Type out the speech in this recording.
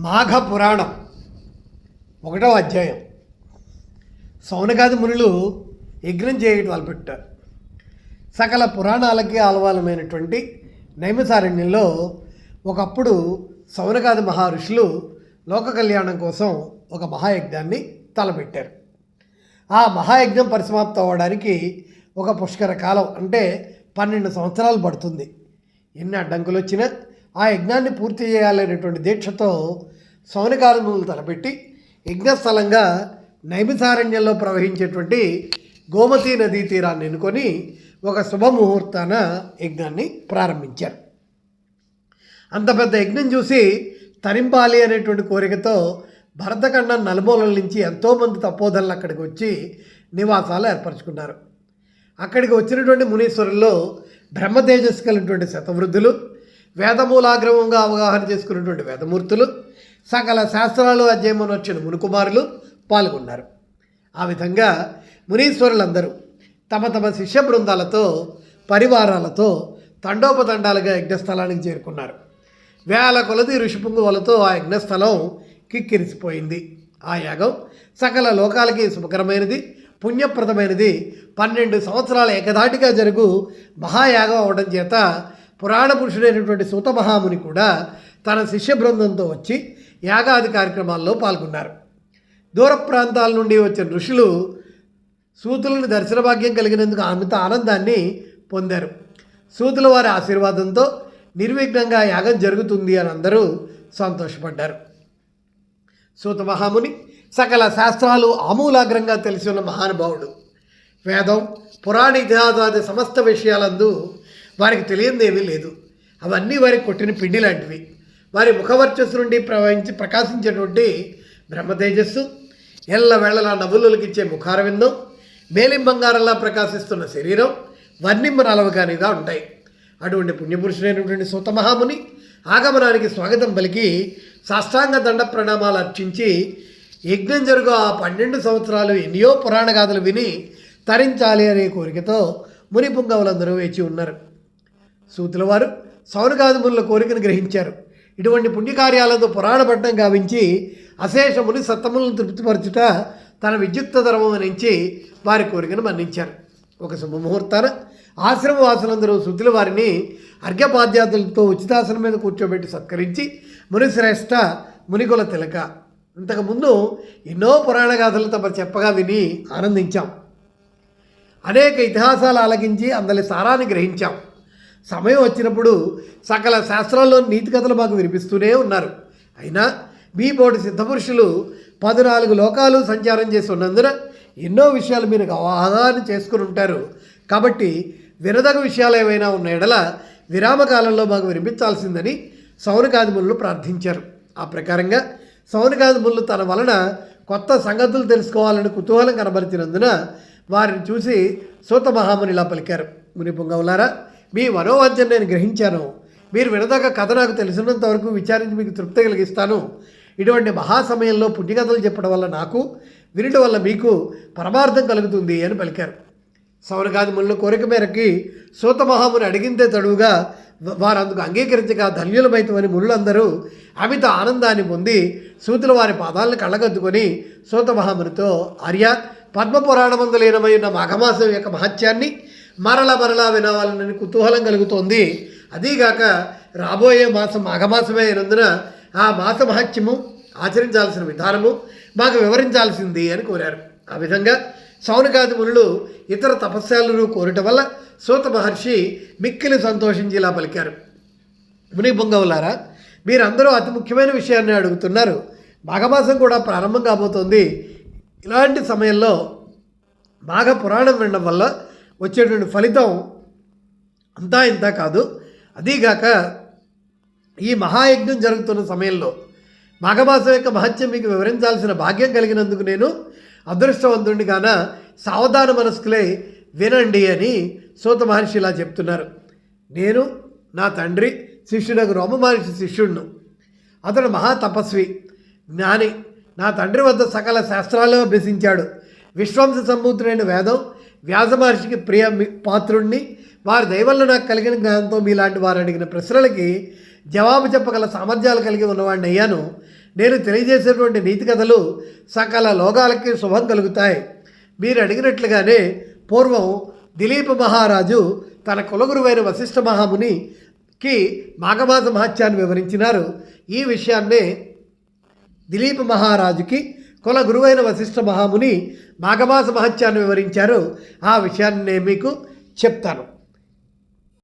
మాఘ పురాణం ఒకటో అధ్యాయం సౌనకాది మునులు యజ్ఞం చేయటం పెట్టారు. సకల పురాణాలకి ఆలవాలమైనటువంటి నైమసారణ్యంలో ఒకప్పుడు సౌనకాది మహర్షులు లోక కళ్యాణం కోసం ఒక మహాయజ్ఞాన్ని తలపెట్టారు. ఆ మహాయజ్ఞం పరిసమాప్తం అవ్వడానికి ఒక పుష్కర కాలం అంటే పన్నెండు సంవత్సరాలు పడుతుంది. ఎన్ని అడ్డంకులు వచ్చినా ఆ యజ్ఞాన్ని పూర్తి చేయాలనేటువంటి దీక్షతో సౌనకారణములు తలపెట్టి యజ్ఞస్థలంగా నైమిసారణ్యంలో ప్రవహించేటువంటి గోమతీ నదీ తీరాన్ని ఎన్నుకొని ఒక శుభముహూర్తాన యజ్ఞాన్ని ప్రారంభించారు. అంత పెద్ద యజ్ఞం చూసి తరింపాలి అనేటువంటి కోరికతో భరతఖండ నలుమూలల నుంచి ఎంతోమంది తపోధనలు అక్కడికి వచ్చి నివాసాలు ఏర్పరచుకున్నారు. అక్కడికి వచ్చినటువంటి మునీశ్వరుల్లో బ్రహ్మతేజస్సు కలిగినటువంటి శతవృద్ధులు వేదమూలాగ్రమంగా అవగాహన చేసుకున్నటువంటి వేదమూర్తులు సకల శాస్త్రాలు అధ్యయనం వచ్చిన మునుకుమారులు పాల్గొన్నారు. ఆ విధంగా మునీశ్వరులందరూ తమ తమ శిష్య బృందాలతో పరివారాలతో తండోపతండాలుగా యజ్ఞస్థలానికి చేరుకున్నారు. వేల కొలది ఋషిపుంగువలతో ఆ యజ్ఞస్థలం కిక్కిరిసిపోయింది. ఆ యాగం సకల లోకాలకి శుభకరమైనది పుణ్యప్రదమైనది. పన్నెండు సంవత్సరాల ఏకదాటిగా జరుగు మహాయాగం అవడం చేత పురాణ పురుషుడైనటువంటి సూత మహాముని కూడా తన శిష్య బృందంతో వచ్చి యాగాది కార్యక్రమాల్లో పాల్గొన్నారు. దూర ప్రాంతాల నుండి వచ్చిన ఋషులు సూతులను దర్శన భాగ్యం కలిగినందుకు అమిత ఆనందాన్ని పొందారు. సూతుల వారి ఆశీర్వాదంతో నిర్విఘ్నంగా యాగం జరుగుతుంది అని అందరూ సంతోషపడ్డారు. సూత మహాముని సకల శాస్త్రాలు ఆమూలాగ్రంగా తెలిసి ఉన్న మహానుభావుడు. వేదం పురాణ ఇతిహాసాది సమస్త విషయాలందు వారికి తెలియనిదేమీ లేదు. అవన్నీ వారికి కొట్టిన పిండి లాంటివి. వారి ముఖవర్చస్సు నుండి ప్రవహించి ప్రకాశించేటువంటి బ్రహ్మ తేజస్సు ఎల్ల వేళలా నవ్వులకిచ్చే ముఖారవిందం మేలిం బంగారంలా ప్రకాశిస్తున్న శరీరం వర్ణింబ ఉంటాయి. అటువంటి పుణ్యపురుషుడైనటువంటి సూత మహాముని ఆగమనానికి స్వాగతం పలికి సాష్టాంగ దండ ప్రణామాలు అర్చించి యజ్ఞం జరుగు ఆ పన్నెండు సంవత్సరాలు ఎన్నో పురాణ గాథలు విని తరించాలి అనే కోరికతో ముని పుంగవులందరూ వేచి ఉన్నారు. సూతులవారు సౌనకాదిముల కోరికను గ్రహించారు. ఇటువంటి పుణ్యకార్యాలతో పురాణ పట్టణం గావించి అశేషముని సత్తములను తృప్తిపరచుట తన విద్యుక్త ధర్మం నుంచి వారి కోరికను మన్నించారు. ఒక శుభముహూర్తాన ఆశ్రమవాసులందరూ శృతుల వారిని అర్ఘ్యపాద్యాతులతో ఉచితాసనం మీద కూర్చోబెట్టి సత్కరించి మునిశ్రేష్ఠ మునికుల తిలక. ఇంతకుముందు ఎన్నో పురాణ గాథలు తమ చెప్పగా విని ఆనందించాం. అనేక ఇతిహాసాలు ఆలకించి అందరి సారాన్ని గ్రహించాం. సమయం వచ్చినప్పుడు సకల శాస్త్రాల్లో నీతి కథలు మాకు వినిపిస్తూనే ఉన్నారు. అయినా మీ బోటి సిద్ధపురుషులు పద్నాలుగు లోకాలు సంచారం చేసి ఉన్నందున ఎన్నో విషయాలు మీరు అవగాహన చేసుకుని ఉంటారు. కాబట్టి వినదగ విషయాలు ఏవైనా ఉన్న ఎడల విరామకాలంలో మాకు వినిపించాల్సిందని సౌనకాదిములు ప్రార్థించారు. ఆ ప్రకారంగా సౌనకాదిములు తన వలన కొత్త సంగతులు తెలుసుకోవాలని కుతూహలం కనబరిచినందున వారిని చూసి సూత మహాముని ఇలా పలికారు. ముని పొంగవులారా మీ మనోవాంఛన నేను గ్రహించాను. మీరు వినదగ్గ కథ నాకు తెలిసినంత వరకు విచారించి మీకు తృప్తి కలిగిస్తాను. ఇటువంటి మహా సమయంలో పుణ్యకథలు చెప్పడం వల్ల నాకు వినడం వల్ల మీకు పరమార్థం కలుగుతుంది అని పలికారు. సౌరగాదిముల కోరిక మేరకి సూత మహాముని అడిగిందే తడువుగా వారు అందుకు అంగీకరించగా ధన్యులమైతమని మునులందరూ అమిత ఆనందాన్ని పొంది సూతుల వారి పాదాలను కళ్ళగద్దుకొని సూత మహామునితో ఆర్య పద్మపురాణమందు ఉన్న మాఘమాసం యొక్క మహత్యాన్ని మరల మరలా వినవాలని కుతూహలం కలుగుతోంది. అదీగాక రాబోయే మాసం మాఘమాసమే అయినందున ఆ మాస మహత్యము ఆచరించాల్సిన విధానము మాకు వివరించాల్సింది అని కోరారు. ఆ విధంగా సౌనకాది మునులు ఇతర తపస్యాలను కోరటం వల్ల సూత మహర్షి మిక్కిలి సంతోషించి ఇలా పలికారు. ముని పొంగవులారా మీరందరూ అతి ముఖ్యమైన విషయాన్ని అడుగుతున్నారు. మాఘమాసం కూడా ప్రారంభం కాబోతోంది. ఇలాంటి సమయంలో మాఘ పురాణం వినడం వల్ల వచ్చేటువంటి ఫలితం అంతా ఇంత కాదు. అదీగాక ఈ మహాయజ్ఞం జరుగుతున్న సమయంలో మాఘమాసం యొక్క మహత్యం మీకు వివరించాల్సిన భాగ్యం కలిగినందుకు నేను అదృష్టవంతుడిని కాన సావధాన మనస్కులే వినండి అని సూత మహర్షి ఇలా చెప్తున్నారు. నేను నా తండ్రి శిష్యుడకు రోమ మహర్షి శిష్యుడును అతడు మహా తపస్వి జ్ఞాని. నా తండ్రి వద్ద సకల శాస్త్రాలు అభ్యసించాడు. విశ్వంస సంభూతుడైన వేదం వ్యాసమహర్షికి ప్రియ పాత్రుణ్ణి వారి దయవల్ల నాకు కలిగిన జ్ఞానంతో మీలాంటి వారు అడిగిన ప్రశ్నలకి జవాబు చెప్పగల సామర్థ్యాలు కలిగి ఉన్నవాడిని అయ్యాను. నేను తెలియజేసేటువంటి నీతి కథలు సకల లోకాలకి శుభం కలుగుతాయి. మీరు అడిగినట్లుగానే పూర్వం దిలీప మహారాజు తన కులగురువైన వశిష్ఠ మహామునికి మాఘమాస మహత్యాన్ని వివరించినారు. ఈ విషయాన్నే దిలీప మహారాజుకి కుల గురువైన వశిష్ఠ మహాముని మాఘమాస మహత్యాన్ని వివరించారు. ఆ విషయాన్ని నేను మీకు చెప్తాను.